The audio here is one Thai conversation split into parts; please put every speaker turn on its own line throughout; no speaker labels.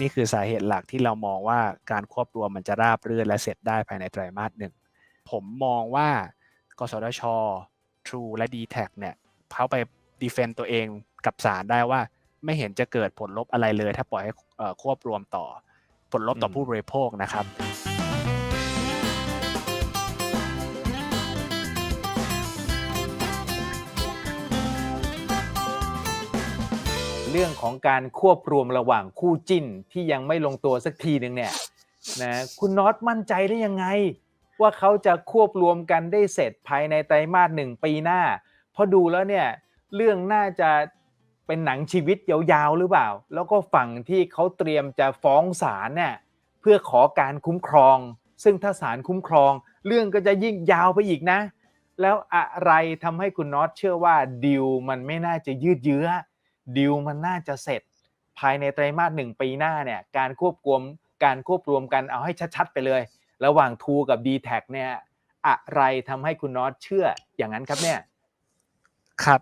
นี่คือสาเหตุหลักที่เรามองว่าการควบรวมมันจะราบรื่นและเสร็จได้ภายในไตรมาสหนึ่งผมมองว่ากสทช True และ d t แทเนี่ยเขาไปดีเฟนต์ตัวเองกับศาลได้ว่าไม่เห็นจะเกิดผลลบอะไรเลย ถ้าปล่อยให้ควบรวมต่อผลลบต่อผู้บริโภคนะครับ
เรื่องของการควบรวมระหว่างคู่จิ้นที่ยังไม่ลงตัวสักทีหนึ่งเนี่ยนะคุณน็อตมั่นใจได้ยังไง ว่าเขาจะควบรวมกันได้เสร็จภายในไตรมาสหนึ่งปีหน้าพอดูแล้วเนี่ยเรื่องน่าจะเป็นหนังชีวิตยาวๆหรือเปล่า แล้วก็ฝั่งที่เขาเตรียมจะฟ้องศาลเนี่ยเพื่อขอการคุ้มครอง ซึ่งถ้าศาลคุ้มครอง เรื่องก็จะยิ่งยาวไปอีกนะ แล้วอะไรทำให้คุณน็อตเชื่อว่าดิวมันไม่น่าจะยืดเยื้อ ดิวมันน่าจะเสร็จ ภายในไตรมาสหนึ่งปีหน้าเนี่ยการควบรวมการควบรวมกันเอาให้ชัดๆไปเลย ระหว่างทูกับ d t แทเนี่ยอะไรทำให้คุณน็อตเชื่ออย่างนั้นครับเนี่ย
ครับ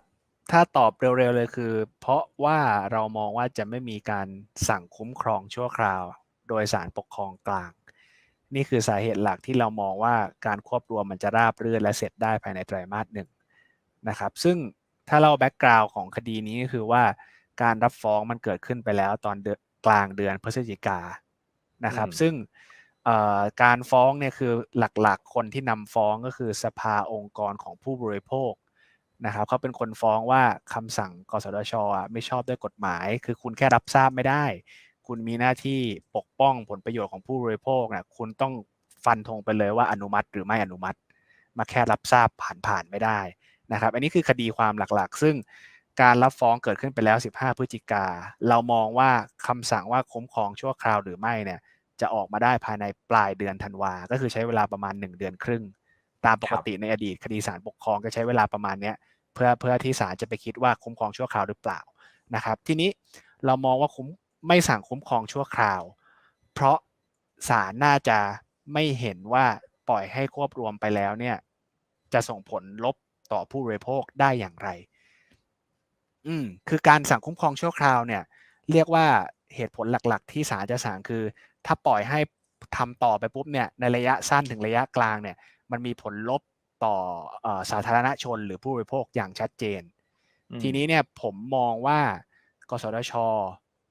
ถ้าตอบเร็วๆเลยคือ เพราะว่าเรามองว่าจะไม่มีการสั่งคุ้มครองชั่วคราว โดยสารปกครองกลาง นี่คือสาเหตุหลักที่เรามองว่าการควบรวมมันจะราบรื่นและเสร็จได้ภายในไตรมาสหนึ่งนะครับ ซึ่ง ถ้าเราแบ็กกราวน์ของคดีนี้ก็คือว่าการรับฟ้องมันเกิดขึ้นไปแล้วตอนกลางเดือนพฤศจิกานะครับ ซึ่งการฟ้องเนี่ยคือหลักๆ คนที่นำฟ้องก็คือสภาองค์กรของผู้บริโภคนะครับเขาเป็นคนฟ้องว่าคำสั่งกสทชไม่ชอบด้วยกฎหมาย คือคุณแค่รับทราบไม่ได้ คุณมีหน้าที่ปกป้องผลประโยชน์ของผู้บริโภคนะคุณต้องฟันธงไปเลยว่าอนุมัติหรือไม่อนุมัติ มาแค่รับทราบผ่านๆไม่ได้ นะครับ อันนี้คือคดีความหลักๆ ซึ่งการรับฟ้องเกิดขึ้นไปแล้ว 15 พฤศจิกา เรามองว่าคำสั่งว่าคุ้มครองชั่วคราวหรือไม่เนี่ยจะออกมาได้ภายในปลายเดือนธันวา ก็คือใช้เวลาประมาณ 1 เดือนครึ่ง ตามปกติในอดีตคดีศาลปกครองก็ใช้เวลาประมาณเนี้เพื่อเพื่อที่ศาลจะไปคิดว่าคุ้มครองชั่วคราวหรือเปล่านะครับ ทีนี้เรามองว่าคุ้มไม่สั่งคุ้มครองชั่วคราว เพราะศาลน่าจะไม่เห็นว่าปล่อยให้ควบรวมไปแล้วเนี่ยจะส่งผลลบ ต่อผู้บริโภคได้อย่างไร อืมคือการสั่งคุ้มครองชั่วคราวเนี่ย เรียกว่าเหตุผลหลักๆ ที่ศาลจะสั่งคือ ถ้าปล่อยให้ทำต่อไปปุ๊บเนี่ยในระยะสั้นถึงระยะกลางเนี่ย มันมีผลลบต่ออสาธารณชนหรือผู้บริโภคอย่างชัดเจน ทีนี้เนี่ยผมมองว่ากสทช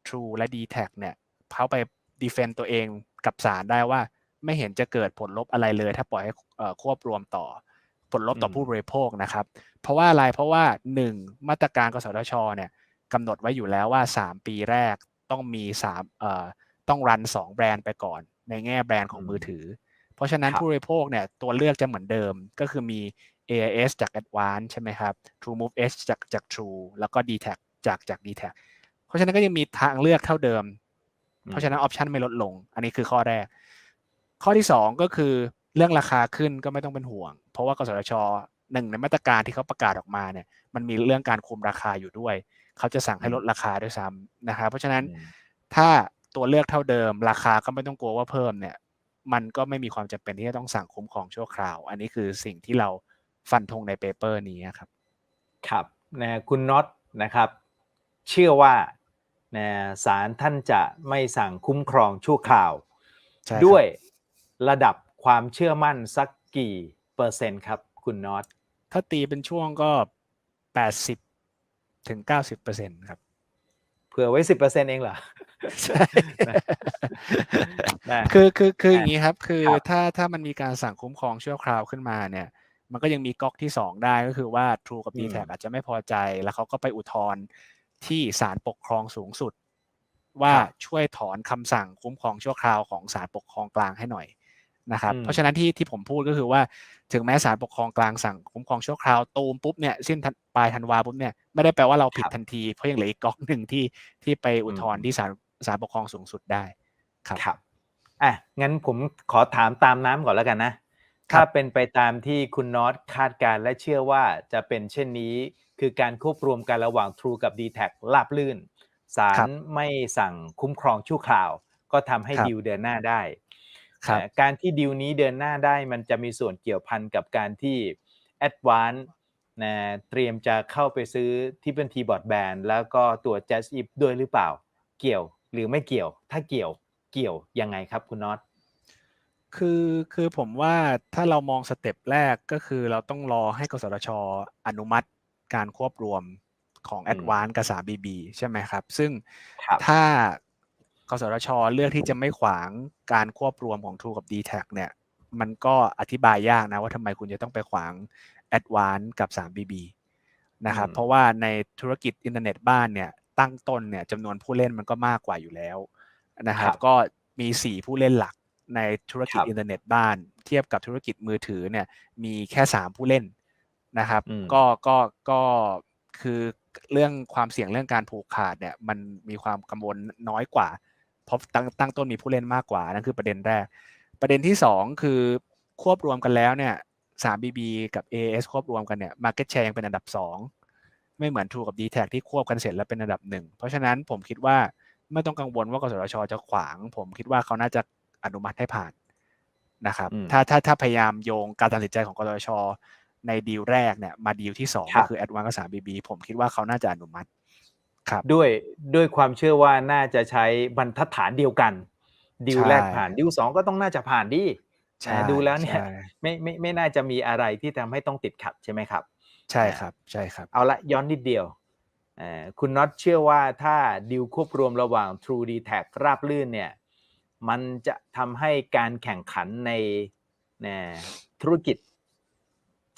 True และ d t แทเนี่ยเขาไปดีเฟนต์ตัวเองกับศาลได้ว่า ไม่เห็นจะเกิดผลลบอะไรเลย ถ้าปล่อยให้ควบรวมต่อ ผลลบต่อผู้บริโภคนะครับ เพราะว่าอะไรเพราะว่า 1 มาตรการกสทชเนี่ยกำหนดไว้อยู่แล้วว่า 3 ปีแรกต้องมี3เอ่อต้องรัน 2 แบรนด์ไปก่อน ในแง่แบรนด์ของมือถือ เพราะฉะนั้นผู้บริโภคเนี่ยตัวเลือกจะเหมือนเดิมก็คือมี AIS จาก Advance ใช่ไหมครับ TrueMove H จากจาก True แล้วก็ d t แทจากจาก d t แทเพราะฉะนั้นก็ยังมีทางเลือกเท่าเดิม เพราะฉะนั้นออปชันไม่ลดลง อันนี้คือข้อแรก ข้อที่ 2 ก็คือ เรื่องราคาขึ้นก็ไม่ต้องเป็นห่วง เพราะว่ากสทชหนึ่งในมาตรการที่เขาประกาศออกมาเนี่ย มันมีเรื่องการคุมราคาอยู่ด้วย เขาจะสั่งให้ลดราคาด้วยซ้ำนะครับเพราะฉะนั้นถ้าตัวเลือกเท่าเดิม ราคาก็ไม่ต้องกลัวว่าเพิ่มเนี่ย มันก็ไม่มีความจำเป็นที่จะต้องสั่งคุ้มครองชั่วคราว อันนี้คือสิ่งที่เราฟันธงในเปเปอร์นี้ครับ
ครับนะคุณน็อตนะครับ เชื่อว่านะศาลท่านจะไม่สั่งคุ้มครองชั่วคราว ด้วยระดับ ความเชื่อมั่นสักกี่เปอร์เซ็นต์ครับ คุณน็อต
ถ้าตีเป็นช่วงก็แปดสิบถึงเก้าสิบเปอร์เซ็นต์ครับ
เผื่อไว้สิบเปอร์เซ็นต์เองเหรอใช่
คือคือคืออย่างนี้ครับ คือถ้าถ้ามันมีการสั่งคุ้มครองชั่วคราวขึ้นมาเนี่ย มันก็ยังมีก๊อกที่สองได้ก็คือว่า True กับ d t แทอาจจะไม่พอใจ แล้วเขาก็ไปอุทธรณ์ที่ศาลปกครองสูงสุด ว่าช่วยถอนคำสั่งคุ้มครองชั่วคราวของศาลปกครองกลางให้หน่อย นะครับ เพราะฉะนั้นที่ที่ผมพูดก็คือว่าถึงแม้ศาลปกครองกลางสั่งคุ้มครองชั่วคราวตูมปุ๊บเนี่ยสิ้นปลายธันวาปุ๊บเนี่ยไม่ได้แปลว่าเราผิดทันที เพราะยังเหลืออีกก๊อกหนึ่งที่ที่ไปอุทธรณ์ที่ศาลศาลปกครองสูงสุดได้ครับ
ครับอะงั้นผมขอถามตามน้ำก่อนแล้วกันนะ ถ้าเป็นไปตามที่คุณน็อตคาดการและเชื่อว่าจะเป็นเช่นนี้ คือการควบรวมกันระหว่าง True กับ d t แทลาบลื่นศาลไม่สั่งคุ้มครองชั่วคราว ก็ทำให้ดิวเดินหน้าได้ การที่ดีลนี้เดินหน้าได้มันจะมีส่วนเกี่ยวพันกับการที่ a d v a n c e นะเตรียมจะเข้าไปซื้อที่เป็นทีบอร์ดแบนแล้วก็ตัว Jazz If ด้วยหรือเปล่า เกี่ยวหรือไม่เกี่ยว ถ้าเกี่ยวเกี่ยวยังไงครับคุณน็อต
คือคือผมว่าถ้าเรามองสเต็ปแรกก็คือเราต้องรอให้กสทชอนุมัติการควบรวมของ
อืม
a d v a n c e กับ 3BB ใช่ไหมครับ ซึ่ง
ครับ
ถ้า กสทช เลือกที่จะไม่ขวางการควบรวมของ True กับ d t แทเนี่ยมันก็อธิบายยากนะว่าทำไมคุณจะต้องไปขวาง a d v a n c e กับ 3BB นะครับ
อืม
เพราะว่าในธุรกิจอินเทอร์เน็ตบ้านเนี่ยตั้งต้นเนี่ยจำนวนผู้เล่นมันก็มากกว่าอยู่แล้วนะครับก็มี 4 ผู้เล่นหลักในธุรกิจ
ครับ
อินเทอร์เน็ตบ้าน เทียบกับธุรกิจมือถือเนี่ยมีแค่ 3 ผู้เล่นนะครับ
อืม
ก็ก็ก็คือเรื่องความเสี่ยงเรื่องการผูกขาดเนี่ยมันมีความกังวลน้อยกว่า เพราะตั้งตั้งต้นมีผู้เล่นมากกว่านั่นคือประเด็นแรก ประเด็นที่ 2 คือควบรวมกันแล้วเนี่ย 3BB กับ AS ควบรวมกันเนี่ย Market Share ยังเป็นอันดับ 2 ไม่เหมือน True กับ d t แทที่ควบกันเสร็จแล้วเป็นอันดับหนึ่งเพราะฉะนั้นผมคิดว่าไม่ต้องกังวลว่ากสทชจะขวาง ผมคิดว่าเขาน่าจะอนุมัติให้ผ่านนะครับ
อืม
ถ้าถ้าถ้าพยายามโยงการตัดสินใจของกสทชในดีลแรกเนี่ยมาดีลที่2
ครั
ก็
บ
คือ Advance กับ 3BB ผมคิดว่าเขาน่าจะอนุมัติครับ
ด้วยด้วยความเชื่อว่าน่าจะใช้บรรทัดฐานเดียวกันดิว
ใช่
แรกผ่านดิวสองก็ต้องน่าจะผ่านดิ
ใช่
อ่าดูแล้วเนี่ย
ใช่
ไม่ไม่ไม่น่าจะมีอะไรที่ทำให้ต้องติดขัดใช่ไหมครับ
ใช่ครับใช่ครับ
เอาละย้อนนิดเดียวเอ่อคุณน็อตเชื่อว่าถ้าดิวควบรวมระหว่าง True d t a c ราบลื่นเนี่ยมันจะทำให้การแข่งขันในในธุรกิจ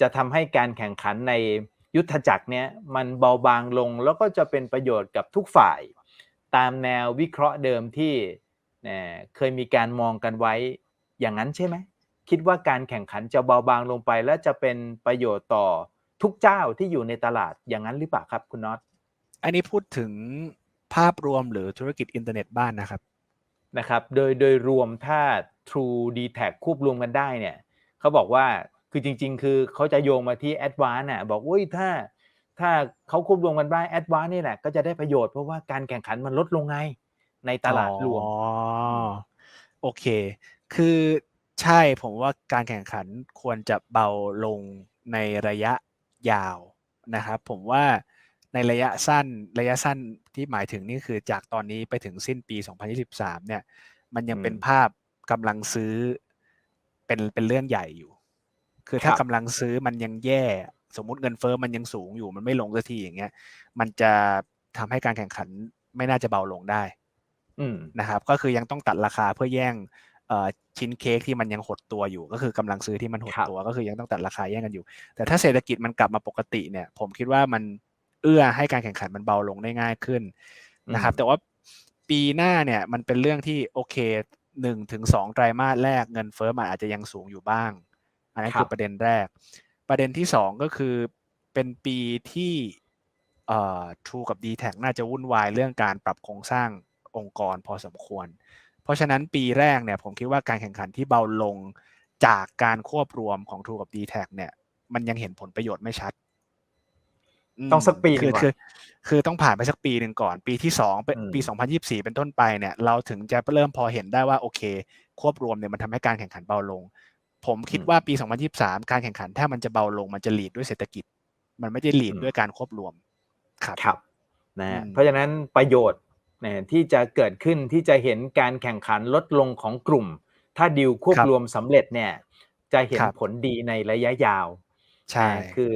จะทำให้การแข่งขันใน ยุทธจักรเนี่ยมันเบาบางลงแล้วก็จะเป็นประโยชน์กับทุกฝ่าย ตามแนววิเคราะห์เดิมที่เอ่อเคยมีการมองกันไว้อย่างนั้นใช่ไหมคิดว่าการแข่งขันจะเบาบางลงไป และจะเป็นประโยชน์ต่อทุกเจ้าที่อยู่ในตลาดอย่างนั้นหรือเปล่าครับคุณน็อต
อันนี้พูดถึงภาพรวมหรือธุรกิจอินเทอร์เน็ตบ้านนะครับ
นะครับ โดยโดยรวมถ้า True d t a c ควบรวมกันได้เนี่ยเขาบอกว่า คือจริง ๆ คือเขาจะโยงมาที่ a d v a n c e น่ะบอกอุ้ยถ้า ถ้าเขาควบรวมกันได้ a d v a n c e นี่แหละก็จะได้ประโยชน์เพราะว่าการแข่งขันมันลดลงไง ในตลาดรวม
อ๋อโอเค คือใช่ผมว่าการแข่งขันควรจะเบาลงในระยะยาวนะครับ ผมว่าในระยะสั้นระยะสั้นที่หมายถึงนี่คือจากตอนนี้ไปถึงสิ้นปี 2023 เนี่ย มันยัง
อืม
เป็นภาพกำลังซื้อเป็นเป็นเรื่องใหญ่อยู่ คือถ้า
ครับ
กำลังซื้อมันยังแย่ สมมุติเงินเฟ้อมันยังสูงอยู่มันไม่ลงสักทีอย่างเงี้ย มันจะทำให้การแข่งขันไม่น่าจะเบาลงได้
อืม
นะครับ ก็คือยังต้องตัดราคาเพื่อแย่งเอ่อชิ้นเค้กที่มันยังหดตัวอยู่ ก็คือกำลังซื้อที่มันหด
ครับ
ตัวก็คือยังต้องตัดราคาแย่งกันอยู่ แต่ถ้าเศรษฐกิจมันกลับมาปกติเนี่ย ผมคิดว่ามันเอื้อให้การแข่งขันมันเบาลงได้ง่ายขึ้นนะครับ
อืม
แต่ว่าปีหน้าเนี่ยมันเป็นเรื่องที่โอเคหนึ่งถึงสองไตรมาสแรกเงินเฟ้อมันอาจจะยังสูงอยู่บ้างอั นนั้น
ครั
คือบประเด็นแรก ประเด็นที่สองก็คือเป็นปีที่เอ่อ True กับ d t แทน่าจะวุ่นวายเรื่องการปรับโครงสร้างองค์กรพอสมควร เพราะฉะนั้นปีแรกเนี่ยผมคิดว่าการแข่งขันที่เบาลงจากการควบรวมของ True กับ d t แทเนี่ยมันยังเห็นผลประโยชน์ไม่ชัดม
ต้องสักปีหนึ่
คื
งก่อน
คือคือต้องผ่านไปสักปีหนึ่งก่อน ปีที่สองเป็น
อืม
ปี 2024 เป็นต้นไปเนี่ย เราถึงจะเริ่มพอเห็นได้ว่าโอเค ควบรวมเนี่ยมันทำให้การแข่งขันเบาลง ผมคิดว่าปี 2023 การแข่งขันถ้ามันจะเบาลงมันจะหลีดด้วยเศรษฐกิจ มันไม่ได้หลีด
อืม
ด้วยการควบรวมครับ
ครับนะฮะ
อืม
เพราะฉะนั้นประโยชน์นะที่จะเกิดขึ้นที่จะเห็นการแข่งขันลดลงของกลุ่ม ถ้าดิวควบรวมสำเร็จเนี่ยจะเห็นผลดีในระยะยาว
ใช่
อ่าคือ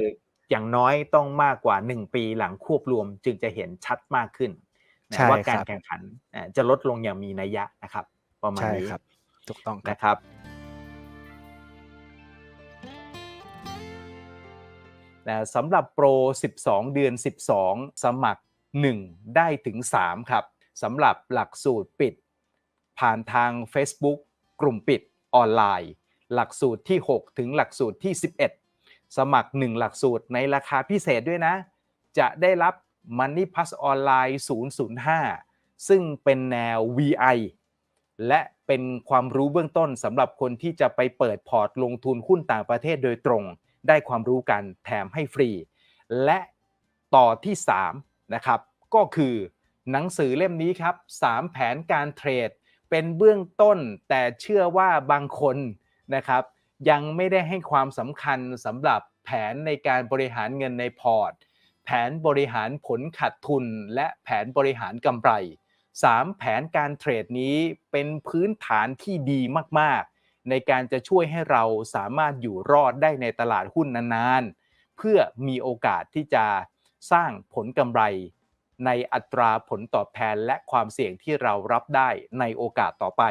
อย่างน้อยต้องมากกว่า 1 ปีหลังควบรวมจึงจะเห็นชัดมากขึ้นนะ
ใช่
ว่าการ
ครับ
แข่งขันอ่าจะลดลงอย่างมีนัยยะนะครับ ประมาณ
ใช่
นี้
ครับถูกต้องครับ
นะครับ นะสำหรับโปร 12 เดือน 12 สมัคร 1 ได้ถึง 3 ครับสำหรับหลักสูตรปิด ผ่านทาง Facebook กลุ่มปิดออนไลน์ หลักสูตรที่ 6 ถึงหลักสูตรที่ 11 สมัคร 1 หลักสูตรในราคาพิเศษด้วยนะ จะได้รับ Money Pass ออนไลน์005 ซึ่งเป็นแนว VI และเป็นความรู้เบื้องต้นสำหรับคนที่จะไปเปิดพอร์ตลงทุนหุ้นต่างประเทศโดยตรง ได้ความรู้กันแถมให้ฟรี และต่อที่3นะครับก็คือหนังสือเล่มนี้ครับ 3 แผนการเทรด เป็นเบื้องต้นแต่เชื่อว่าบางคนนะครับยังไม่ได้ให้ความสำคัญสำหรับแผนในการบริหารเงินในพอร์ต แผนบริหารผลขาดทุน และแผนบริหารกำไร 3 แผนการเทรดนี้เป็นพื้นฐานที่ดีมาก ในการจะช่วยให้เราสามารถอยู่รอดได้ในตลาดหุ้นนานๆ เพื่อมีโอกาสที่จะสร้างผลกำไร ในอัตราผลตอบแทนและความเสี่ยงที่เรารับได้ในโอกาสต่อไป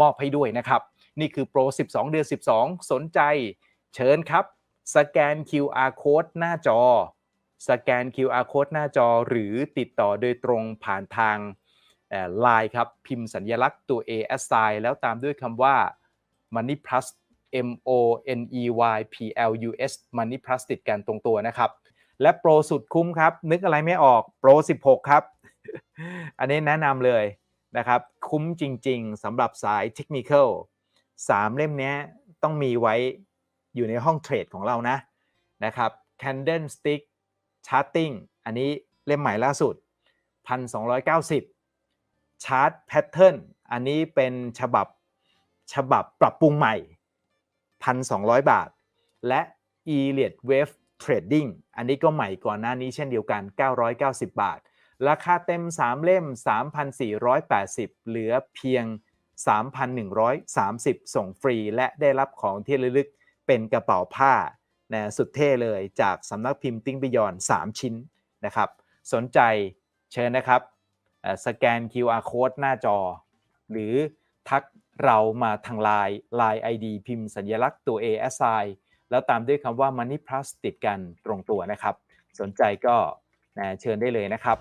มอบให้ด้วยนะครับ นี่คือโปร 12 เดือน 12 สนใจ เชิญครับ สแกน QR code หน้าจอ สแกน QR code หน้าจอ หรือติดต่อโดยตรงผ่านทางไลน์ครับ พิมพ์สัญลักษณ์ตัว A S I แล้วตามด้วยคำว่า Money Plus M O N E Y P L U S Money Plus ติดกันตรงตัวนะครับ และโปรสุดคุ้มครับ นึกอะไรไม่ออกโปร 16 ครับ อันนี้แนะนำเลยนะครับ คุ้มจริง ๆสำหรับสายเทคนิค3เล่มนี้ต้องมีไว้อยู่ในห้องเทรดของเรานะนะครับ Candlestick Charting อันนี้เล่มใหม่ล่าสุด 1,290 Chart Pattern อันนี้เป็นฉบับ ฉบับปรับปรุงใหม่ 1,200 บาท และ e l i o t Wave Trading อันนี้ก็ใหม่ก่อนหน้านี้เช่นเดียวกัน 990 บาท ราคาเต็ม 3 เล่ม 3,480 เหลือเพียง 3,130 ส่งฟรี และได้รับของที่ระลึกเป็นกระเป๋าผ้านะสุดเท่เลยจากสำนักพิมพ์ติ้งบิยอน 3 ชิ้นนะครับ สนใจเชิญนะครับ สแกน QR code หน้าจอ หรือทัก เรามาทางไลน์ Line ID พิมพ์สัญลักษณ์ตัว ASI แล้วตามด้วยคำว่า Money Plus ติดกันตรงตัวนะครับ สนใจก็นะเชิญได้เลยนะครับ